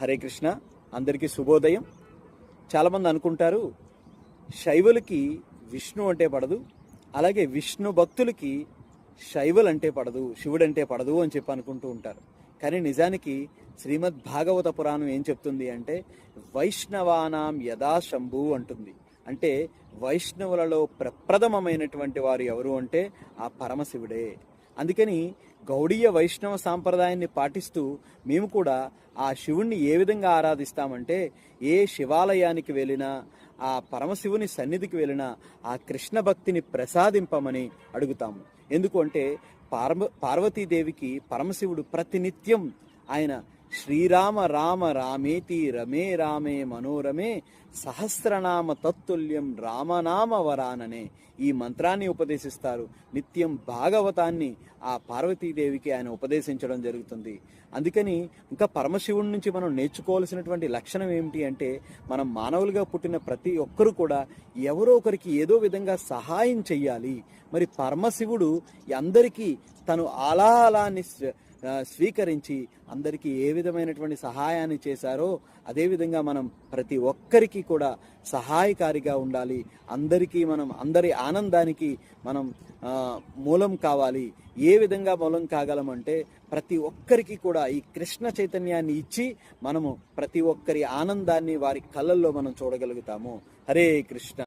హరే కృష్ణ అందరికీ శుభోదయం. చాలామంది అనుకుంటారు శైవులకి విష్ణు అంటే పడదు అలాగే విష్ణు భక్తులకి శైవులు అంటే పడదు శివుడు అంటే పడదు అని చెప్పి అనుకుంటూ ఉంటారు. కానీ నిజానికి శ్రీమద్ భాగవత పురాణం ఏం చెప్తుంది అంటే వైష్ణవానాం యథా శంభు అంటుంది. అంటే వైష్ణవులలో ప్రప్రథమమైనటువంటి వారు ఎవరు అంటే ఆ పరమశివుడే. అందుకని గౌడీయ వైష్ణవ సాంప్రదాయాన్ని పాటిస్తూ మేము కూడా ఆ శివుణ్ణి ఏ విధంగా ఆరాధిస్తామంటే ఏ శివాలయానికి వెళ్ళినా ఆ పరమశివుని సన్నిధికి వెళ్ళినా ఆ కృష్ణ భక్తిని ప్రసాదింపమని అడుగుతాము. ఎందుకు అంటే పార్వ పార్వతీదేవికి పరమశివుడు ప్రతినిత్యం ఆయన శ్రీరామ రామ రామేతి రమే రామే మనోరమే సహస్రనామ తత్తుల్యం రామనామ వరాననే ఈ మంత్రాన్ని ఉపదేశిస్తారు. నిత్యం భాగవతాన్ని ఆ పార్వతీదేవికి ఆయన ఉపదేశించడం జరుగుతుంది. అందుకని ఇంకా పరమశివుడి నుంచి మనం నేర్చుకోవాల్సినటువంటి లక్షణం ఏమిటి అంటే మనం మానవులుగా పుట్టిన ప్రతి ఒక్కరు కూడా ఎవరో ఒకరికి ఏదో విధంగా సహాయం చెయ్యాలి. మరి పరమశివుడు అందరికీ తను అలా అలా స్వీకరించి అందరికీ ఏ విధమైనటువంటి సహాయాన్ని చేశారో అదేవిధంగా మనం ప్రతి ఒక్కరికి కూడా సహాయకారిగా ఉండాలి. అందరికీ మనం అందరి ఆనందానికి మనం మూలం కావాలి. ఏ విధంగా మూలం కాగలమంటే ప్రతి ఒక్కరికి కూడా ఈ కృష్ణ చైతన్యాన్ని ఇచ్చి మనము ప్రతి ఒక్కరి ఆనందాన్ని వారి కళ్ళల్లో మనం చూడగలుగుతాము. హరే కృష్ణ.